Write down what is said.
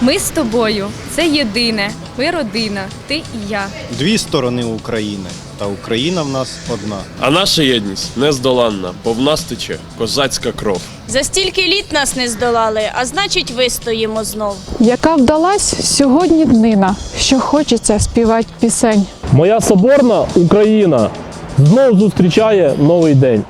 Ми з тобою. Це єдине. Ми родина. Ти і я. Дві сторони України, та Україна в нас одна. А наша єдність нездоланна, бо в нас тече козацька кров. За стільки літ нас не здолали, а значить, вистоїмо знов. яка вдалась сьогодні днина, що хочеться співати пісень. Моя соборна Україна знов зустрічає новий день.